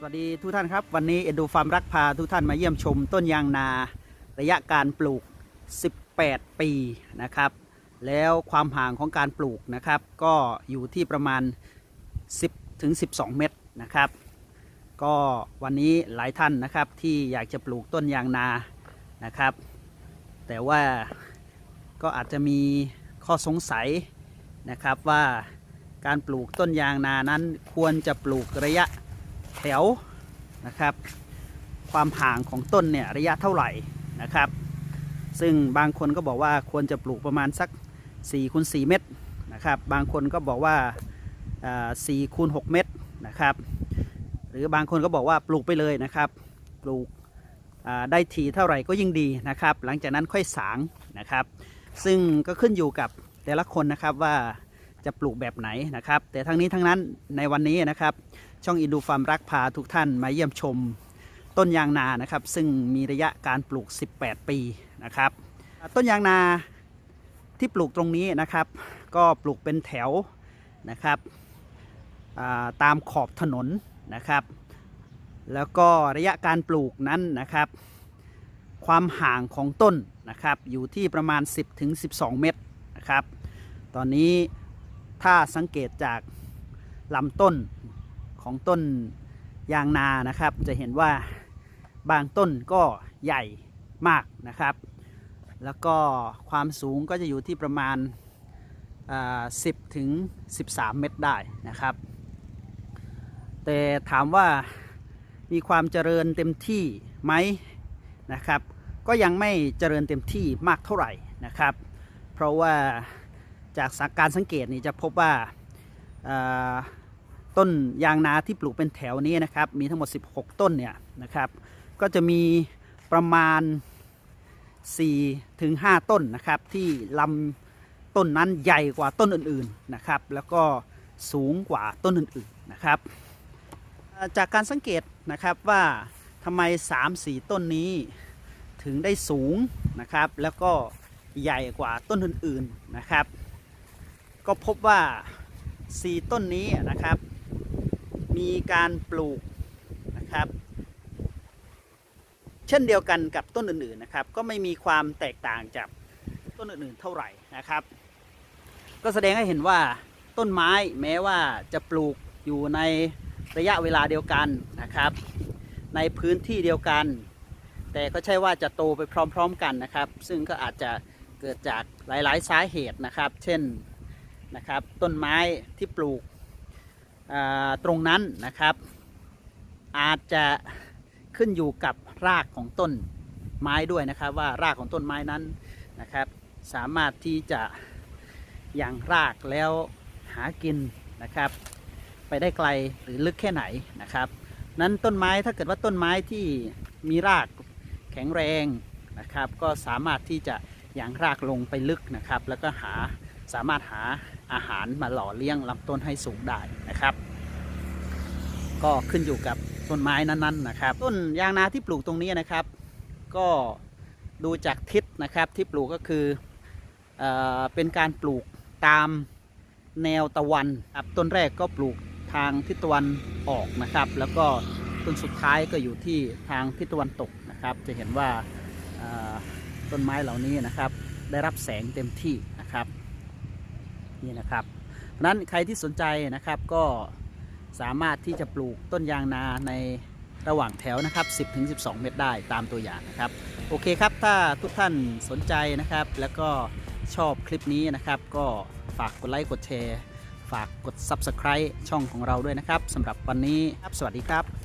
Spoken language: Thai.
สวัสดีทุกท่านครับ วันนี้เอ็นดูฟาร์มรักพาทุกท่านมาเยี่ยมชมต้นยางนา ระยะการปลูก 18 ปีนะครับ แล้วความห่างของการปลูกนะครับ ก็อยู่ที่ประมาณ 10ถึง12 เมตรนะครับ ก็วันนี้หลายท่านนะครับที่อยากจะปลูกต้นยางนานะครับ แต่ว่าก็อาจจะมีข้อสงสัยนะครับว่าการปลูกต้นยางนานั้นควรจะปลูกระยะ แถวนะครับ ความห่างของต้นเนี่ยระยะเท่าไหร่นะครับ ซึ่งบางคนก็บอกว่าควรจะปลูกประมาณสัก4คูณ4เมตรนะครับ บางคนก็บอกว่า4คูณ6เมตรนะครับ หรือบางคนก็บอกว่าปลูกไปเลยนะครับ ปลูกได้ทีเท่าไหร่ก็ยิ่งดีนะครับ หลังจากนั้นค่อยสางนะครับ ซึ่งก็ขึ้นอยู่กับแต่ละคนนะครับว่า จะปลูกแบบไหนนะครับ แต่ทั้งนี้ทั้งนั้นในวันนี้นะครับ ช่องอินดูฟาร์มรักพาทุกท่านมาเยี่ยมชมต้นยางนานะครับ ซึ่งมีระยะการปลูก 18 ปีนะครับ ต้นยางนาที่ปลูกตรงนี้นะครับ ก็ปลูกเป็นแถวนะครับาตามขอบถนนนะครับ แล้วก็ระยะการปลูกนั้นนะครับ ความห่างของต้นนะครับ อยู่ที่ประมาณ 10ถึง12 เมตรนะครับ ตอนนี้ ถ้าสังเกตจากลำต้นของต้นยางนานะครับ จะเห็นว่าบางต้นก็ใหญ่มากนะครับ แล้วก็ความสูงก็จะอยู่ที่ประมาณ 10 ถึง 13 เมตรได้นะครับ แต่ถามว่ามีความเจริญเต็มที่ไหมนะครับ ก็ยังไม่เจริญเต็มที่มากเท่าไหร่นะครับ เพราะว่า จากการสังเกตนี่จะพบว่าต้นยางนาที่ปลูกเป็นแถวนี้นะครับ มีทั้งหมด 16 ต้นเนี่ยนะครับ ก็จะมีประมาณ4ถึง5ต้นนะครับ ที่ลำต้นนั้นใหญ่กว่าต้นอื่นๆนะครับ แล้วก็สูงกว่าต้นอื่นๆนะครับ จากการสังเกตนะครับว่าทำไม 3-4 ต้นนี้ถึงได้สูงนะครับ แล้วก็ใหญ่กว่าต้นอื่นๆนะครับ ก็พบว่า 4 ต้นนี้นะครับ มีการปลูกนะครับ เช่นเดียวกันกับต้นอื่นๆนะครับ ก็ไม่มีความแตกต่างจากต้นอื่นๆเท่าไหร่นะครับ ก็แสดงให้เห็นว่าต้นไม้แม้ว่าจะปลูกอยู่ในระยะเวลาเดียวกันนะครับ ในพื้นที่เดียวกัน แต่ก็ใช่ว่าจะโตไปพร้อม ๆ กันนะครับ ซึ่งก็อาจจะเกิดจากหลาย ๆ สาเหตุนะครับ เช่น นะครับ ต้นไม้ที่ปลูกตรงนั้นนะครับ อาจจะขึ้นอยู่กับรากของต้นไม้ด้วยนะครับ ว่ารากของต้นไม้นั้นนะครับ สามารถที่จะยังรากแล้วหากินนะครับ ไปได้ไกลหรือลึกแค่ไหนนะครับ นั้นต้นไม้ถ้าเกิดว่าต้นไม้ที่มีรากแข็งแรงนะครับ ก็สามารถที่จะยังรากลงไปลึกนะครับ แล้วก็หา สามารถหาอาหารมาหล่อเลี้ยงลำต้นให้สูงได้นะครับ ก็ขึ้นอยู่กับต้นไม้นั้นๆนะครับ ต้นยางนาที่ปลูกตรงนี้นะครับ ก็ดูจากทิศนะครับที่ปลูกก็คือเอเป็นการปลูกตามแนวตะวันครับต้นแรกก็ปลูกทางทิศตะวันออกนะครับ แล้วก็ต้นสุดท้ายก็อยู่ที่ทางทิศตะวันตกนะครับ จะเห็นว่าต้นไม้เหล่านี้นะครับ ได้รับแสงเต็มที่ นี่นะครับเพราะนั้นใครที่สนใจนะครับก็สามารถที่จะปลูกต้นยางนาในระหว่างแถวนะครับ 10-12 เมตรได้ตามตัวอย่างนะครับ โอเคครับ ถ้าทุกท่านสนใจนะครับ แล้วก็ชอบคลิปนี้นะครับ ก็ฝากกดไลค์กดแชร์ ฝากกด Subscribe ช่องของเราด้วยนะครับสำหรับวันนี้ครับสวัสดีครับ